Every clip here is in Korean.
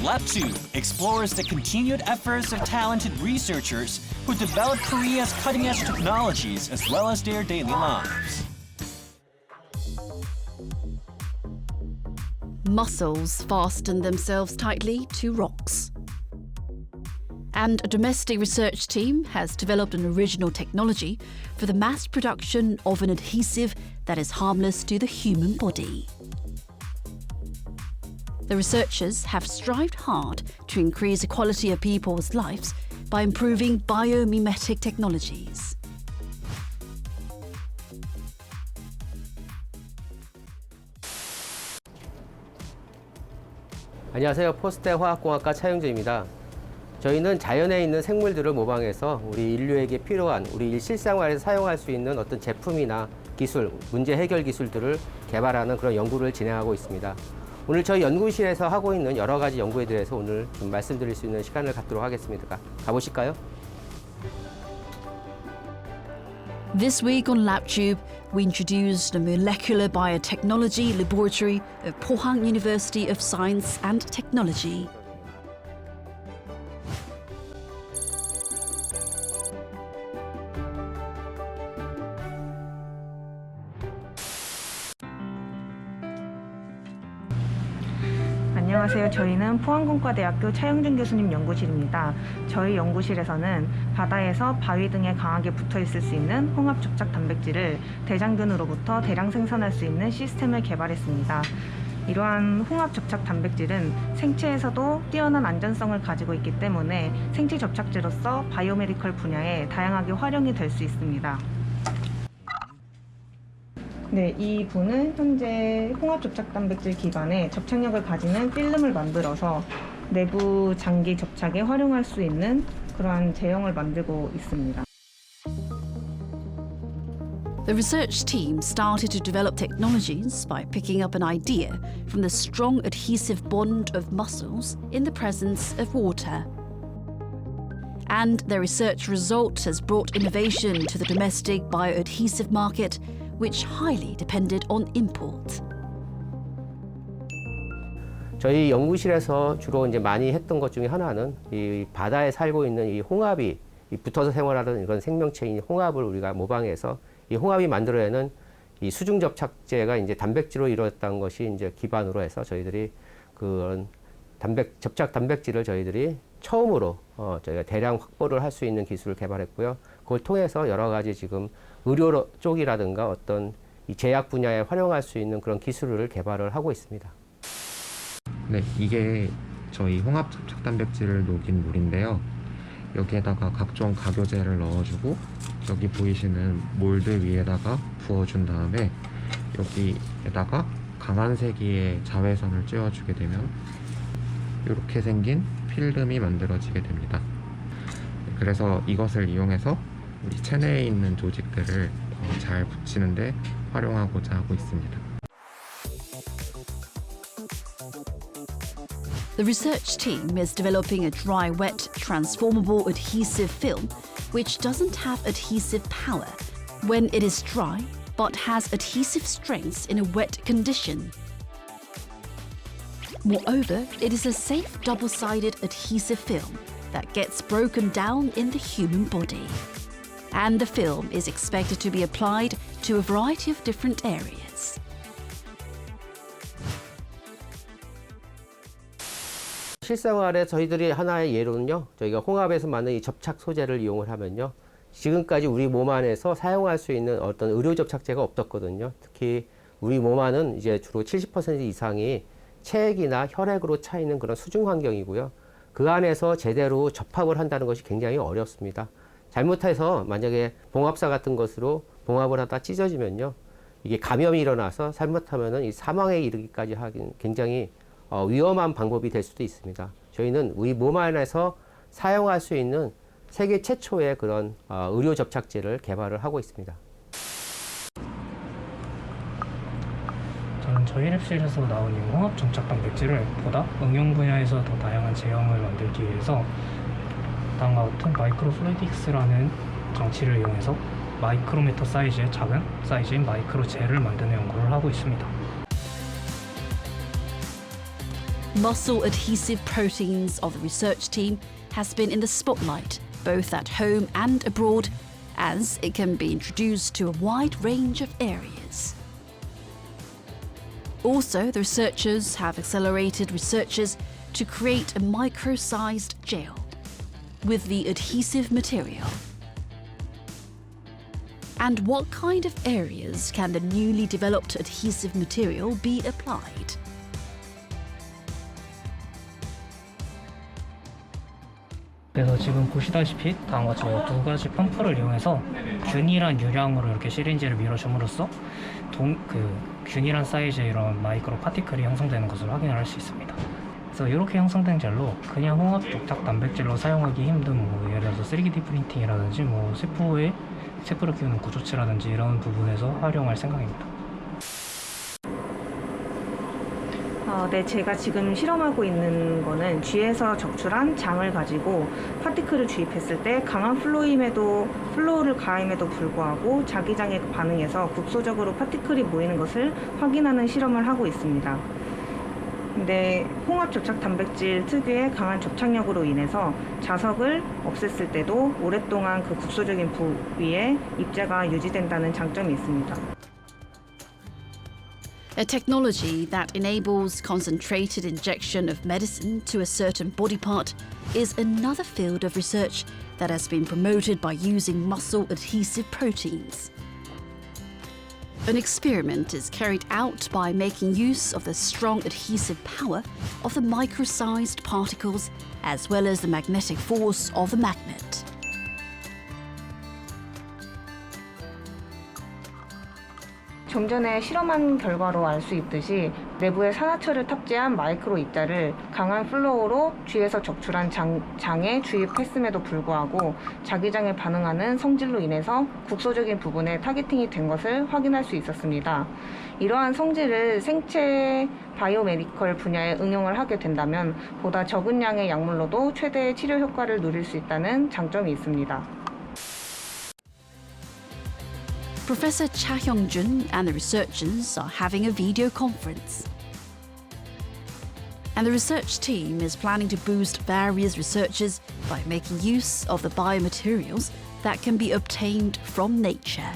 LabTube explores the continued efforts of talented researchers who develop Korea's cutting edge technologies as well as their daily lives. Mussels fasten themselves tightly to rocks. And a domestic research team has developed an original technology for the mass production of an adhesive that is harmless to the human body. The researchers have strived hard to increase the quality of people's lives by improving biomimetic technologies. 안녕하세요. 포스테 화학공학과 차영주입니다. 저희는 자연에 있는 생물들을 모방해서 우리 인류에게 필요한 우리 실생활에서 사용할 수 있는 어떤 제품이나 기술, 문제 해결 기술들을 개발하는 그런 연구를 진행하고 있습니다. 오늘 저희 연구실에서 하고 있는 여러 가지 연구에 대해서 오늘 좀 말씀드릴 수 있는 시간을 갖도록 하겠습니다. 가보실까요? This week on LabTube, we introduced the Molecular Biotechnology Laboratory of Pohang University of Science and Technology. 안녕하세요. 저희는 포항공과대학교 차영준 교수님 연구실입니다. 저희 연구실에서는 바다에서 바위 등에 강하게 붙어 있을 수 있는 홍합 접착 단백질을 대장균으로부터 대량 생산할 수 있는 시스템을 개발했습니다. 이러한 홍합 접착 단백질은 생체에서도 뛰어난 안전성을 가지고 있기 때문에 생체 접착제로서 바이오메디컬 분야에 다양하게 활용이 될 수 있습니다. 네, 이 분은 현재 홍합 접착 단백질 기반에 접착력을 가지는 필름을 만들어서 내부 장기 접착에 활용할 수 있는 그러한 제형을 만들고 있습니다. The research team started to develop technologies by picking up an idea from the strong adhesive bond of mussels in the presence of water. And their research result has brought innovation to the domestic bioadhesive market, which highly depended on import. 저희 연구실에서 주로 이제 많이 했던 것 중에 하나는 이 바다에 살고 있는 이 홍합이 이 붙어서 생활하는 이런 생명체인 홍합을 우리가 모방해서 이 홍합이 만들어내는 이 수중 접착제가 이제 단백질로 이루어졌다는 것이 이제 기반으로 해서 저희들이 그런 단백 접착 단백질을 저희들이 처음으로 어 저희가 대량 확보를 할 수 있는 기술을 개발했고요. 그걸 통해서 여러 가지 지금 의료 쪽이라든가 어떤 이 제약 분야에 활용할 수 있는 그런 기술을 개발을 하고 있습니다. 네, 이게 저희 홍합 접착 단백질을 녹인 물인데요. 여기에다가 각종 가교제를 넣어주고 여기 보이시는 몰드 위에다가 부어준 다음에 여기에다가 강한 세기의 자외선을 쬐어주게 되면 이렇게 생긴 필름이 만들어지게 됩니다. 그래서 이것을 이용해서 우리 체내에 있는 조직들을 더 잘 붙이는데 활용하고자 하고 있습니다. The research team is developing a dry wet transformable adhesive film which doesn't have adhesive power when it is dry but has adhesive strengths in a wet condition. Moreover, it is a safe double sided adhesive film that gets broken down in the human body. And the film is expected to be applied to a variety of different areas. 실생활에 저희들이 하나의 예로는요, 저희가 홍합에서 만든 이 접착 소재를 이용을 하면요, 지금까지 우리 몸 안에서 사용할 수 있는 어떤 의료 접착제가 없었거든요. 특히 우리 몸 안은 이제 주로 70% 이상이 체액이나 혈액으로 차 있는 그런 수중 환경이고요. 그 안에서 제대로 접합을 한다는 것이 굉장히 어렵습니다. 잘못해서 만약에 봉합사 같은 것으로 봉합을 하다 찢어지면요, 이게 감염이 일어나서 잘못하면은 이 사망에 이르기까지 하긴 굉장히 어, 위험한 방법이 될 수도 있습니다. 저희는 우리 몸 안에서 사용할 수 있는 세계 최초의 그런 어, 의료 접착제를 개발을 하고 있습니다. 저는 저희 랩실에서 나온 이 홍합 점착 단백질을 보다 응용 분야에서 더 다양한 제형을 만들기 위해서 다음과 같은 마이크로플루이딕스라는 장치를 이용해서 마이크로미터 사이즈의 작은 사이즈인 마이크로 젤을 만드는 연구를 하고 있습니다. muscle adhesive proteins of the research team has been in the spotlight both at home and abroad as it can be introduced to a wide range of areas. Also, the researchers have accelerated researches to create a micro-sized gel With the adhesive material. And what kind of areas can the newly developed adhesive material be applied? 그래서 지금 보시다시피 다음과 같이 두 가지 펌프를 이용해서 균일한 유량으로 이렇게 시린지를 밀어줌으로써 동, 그 균일한 사이즈의 이런 마이크로 파티클이 형성되는 것을 확인을 할수 있습니다. 그래서 이렇게 형성된 젤로 그냥 홍합 독탁 단백질로 사용하기 힘든 뭐 예를 들어서 3D 프린팅이라든지 뭐 세포의 세포를 키우는 구조체라든지 이런 부분에서 활용할 생각입니다. 어, 네, 제가 지금 실험하고 있는 거는 쥐에서 적출한 장을 가지고 파티클을 주입했을 때 강한 플로임에도 플로우를 가함에도 불구하고 자기장에 반응해서 국소적으로 파티클이 모이는 것을 확인하는 실험을 하고 있습니다. 근데 홍합 접착 단백질 특유의 강한 접착력으로 인해서 자석을 없앴을 때도 오랫동안 그 국소적인 부위에 입자가 유지된다는 장점이 있습니다. A technology that enables concentrated injection of medicine to a certain body part is another field of research that has been promoted by using muscle adhesive proteins. An experiment is carried out by making use of the strong adhesive power of the micro sized particles as well as the magnetic force of the magnet. 좀 전에 실험한 결과로 알 수 있듯이 내부에 산화철을 탑재한 마이크로 입자를 강한 플로우로 쥐에서 적출한 장, 장에 주입했음에도 불구하고 자기장에 반응하는 성질로 인해서 국소적인 부분에 타겟팅이 된 것을 확인할 수 있었습니다. 이러한 성질을 생체 바이오메디컬 분야에 응용을 하게 된다면 보다 적은 양의 약물로도 최대의 치료 효과를 누릴 수 있다는 장점이 있습니다. Professor Cha Hyung-jun and the researchers are having a video conference. And the research team is planning to boost various researches by making use of the biomaterials that can be obtained from nature.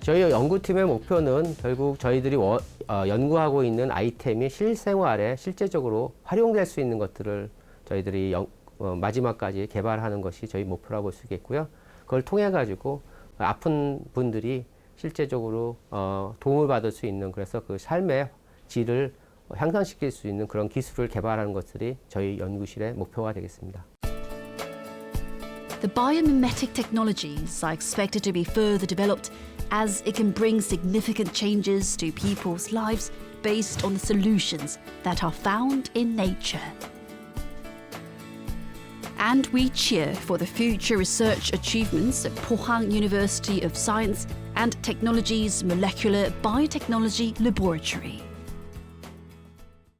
저희 연구팀의 목표는 결국 저희들이 워- 어, 연구하고 있는 아이템이 실생활에 실제적으로 활용될 수 있는 것들을 저희들이 연- 어, 마지막까지 개발하는 것이 저희 목표라고 볼 수 있겠고요. 그걸 통해 가지고 아픈 분들이 실제적으로 어, 도움을 받을 수 있는 그래서 그 삶의 질을 향상시킬 수 있는 그런 기술을 개발하는 것들이 저희 연구실의 목표가 되겠습니다. The biomimetic technologies are expected to be further developed as it can bring significant changes to people's lives based on the solutions that are found in nature. And we cheer for the future research achievements at Pohang University of Science and Technology's Molecular Biotechnology Laboratory.